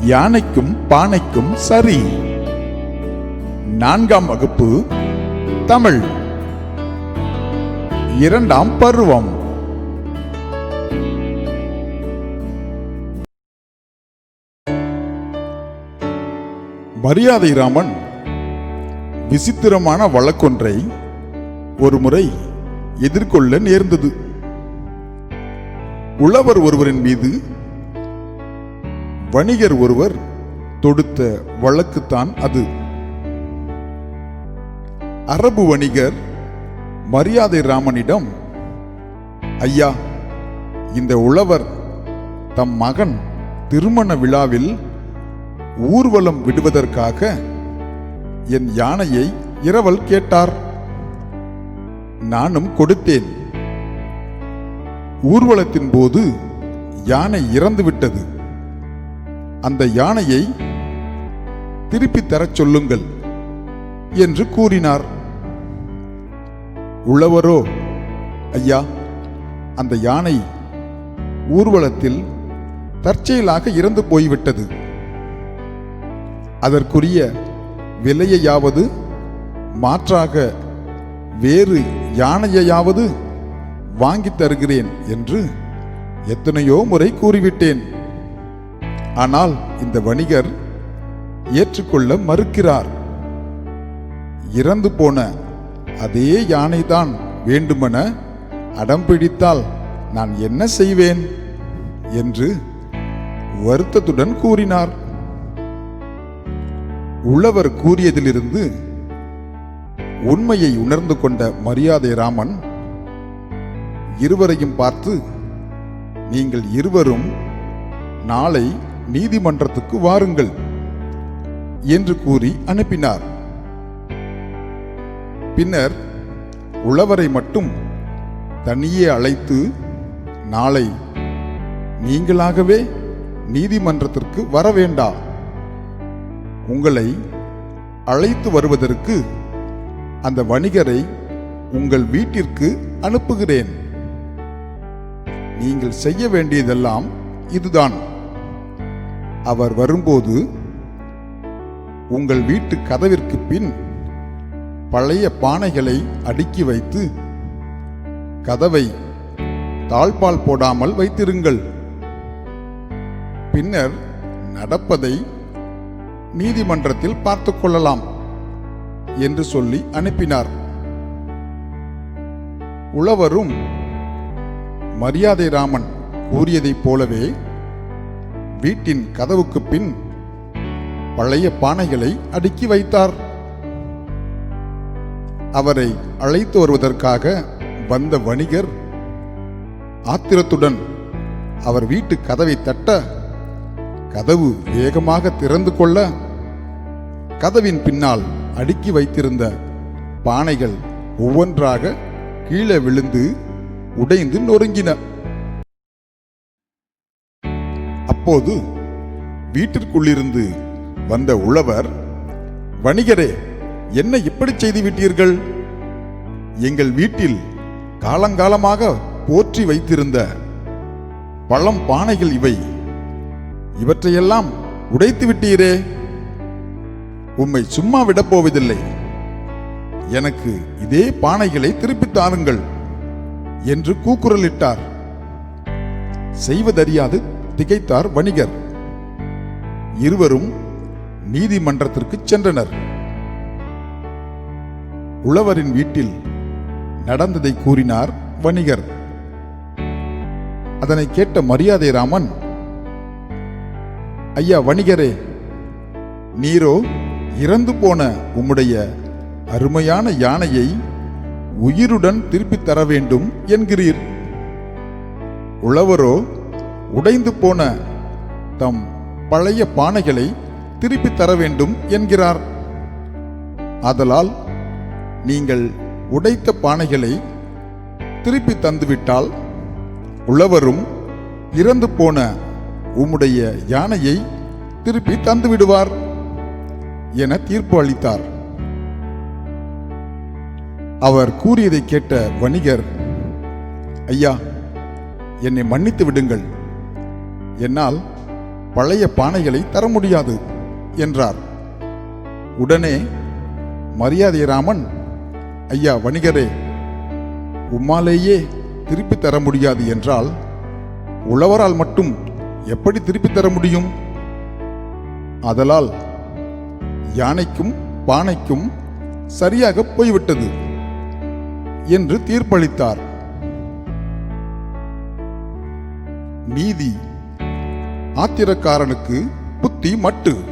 யானைக்கும் பானைக்கும் சரி. நான்காம் வகுப்பு தமிழ். இரண்டாம் பருவம். மரியாதை ராமன் விசித்திரமான வழக்கொன்றை ஒருமுறை எதிர்கொள்ள நேர்ந்தது. உழவர் ஒருவரின் மீது வணிகர் ஒருவர் தொடுத்த வழக்குத்தான் அது. அரபு வணிகர் மரியாதை ராமனிடம் ஐயா இந்த உழவர் தம் மகன் திருமண விழாவில் ஊர்வலம் விடுவதற்காக என் யானையை இரவல் கேட்டார். நானும் கொடுத்தேன். ஊர்வலத்தின் போது யானை இறந்துவிட்டது. அந்த யானையை திருப்பி தரச் சொல்லுங்கள் என்று கூறினார். உழவரோ ஐயா அந்த யானை ஊர்வலத்தில் தற்செயலாக இறந்து போய்விட்டது. அதற்குரிய விலையையாவது மாற்றாக வேறு யானையையாவது வாங்கித் தருகிறேன் என்று எத்தனையோ முறை கூறிவிட்டேன். ஆனால் இந்த வணிகர் ஏற்றுக்கொள்ள மறுக்கிறார். இறந்து போன அதே யானைதான் வேண்டுமென அடம் பிடித்தால் நான் என்ன செய்வேன்? என்று வருத்தத்துடன் கூறினார். உழவர் கூறியதிலிருந்து உண்மையை உணர்ந்து கொண்ட மரியாதை ராமன் இருவரையும் பார்த்து நீங்கள் இருவரும் நாளை நீதிமன்றத்துக்கு வாருங்கள் என்று கூறி அனுப்பினார். பின்னர் உழவரை மட்டும் தனியே அழைத்து நாளை நீங்களாகவே நீதிமன்றத்திற்கு வர வேண்டாம் உங்களை அழைத்து வருவதற்கு அந்த வணிகரை உங்கள் வீட்டிற்கு அனுப்புகிறேன். நீங்கள் செய்ய வேண்டியதெல்லாம் இதுதான். அவர் வரும்போது உங்கள் வீட்டு கதவிற்கு பின் பழைய பானைகளை அடுக்கி வைத்து கதவை தாழ்பால் போடாமல் வைத்திருங்கள். பின்னர் நடப்பதை நீதிமன்றத்தில் பார்த்து கொள்ளலாம் என்று சொல்லி அனுப்பினார். உழவரும் மரியாதை ராமன் கூறியதைப் போலவே வீட்டின் கதவுக்கு பின் பழைய பானைகளை அடுக்கி வைத்தார். அவரை அழைத்து வருவதற்காக வந்த வணிகர் ஆத்திரத்துடன் அவர் வீட்டு கதவை தட்ட கதவு வேகமாக திறந்து கொள்ள கதவின் பின்னால் அடுக்கி வைத்திருந்த பானைகள் ஒவ்வொன்றாக கீழே விழுந்து உடைந்து நொறுங்கின. அப்போது வீட்டிற்குள்ளிருந்து வந்த உழவர் வணிகரே என்ன இப்படி செய்து விட்டீர்கள் எங்கள் வீட்டில் காலங்காலமாக போற்றி வைத்திருந்த பழம் பானைகள் இவை. இவற்றையெல்லாம் உடைத்து விட்டீரே. உம்மை சும்மா விடப் போவதில்லை. எனக்கு இதே பானைகளை திருப்பித் தாருங்கள் என்று கூக்குரலிட்டார். செய்வதறியாது திகைத்தார் வணிகர். இருவரும் நீதிமன்றத்திற்கு சென்றனர். உழவரின் வீட்டில் நடந்ததை கூறினார் வணிகர். அதனை கேட்ட மரியாதை ராமன் ஐயா வணிகரே நீரோ இறந்து போன உம்முடைய அருமையான யானையை உயிருடன் திருப்பித் தர வேண்டும் என்கிறீர். உழவரோ உடைந்து போன தம் பழைய பானைகளை திருப்பித் தர வேண்டும் என்கிறார். ஆதலால் நீங்கள் உடைத்த பானைகளை திருப்பி தந்துவிட்டால் உழவரும் இறந்து போன உம்முடைய யானையை திருப்பி தந்துவிடுவார் என தீர்ப்பு அளித்தார். அவர் கூறியதை கேட்ட வணிகர் ஐயா என்னை மன்னித்து விடுங்கள். என்னால் பழைய பானைகளை தர முடியாது என்றார். உடனே மரியாதை ராமன் ஐயா வணிகரே உம்மாலேயே திருப்பி தர முடியாது என்றால் உழவரால் மட்டும் எப்படி திருப்பி தர முடியும்? அதலால் யானைக்கும் பானைக்கும் சரியாக போய்விட்டது என்று தீர்ப்பளித்தார். நீதி ஆத்திரக்காரனுக்கு புத்தி மட்டு.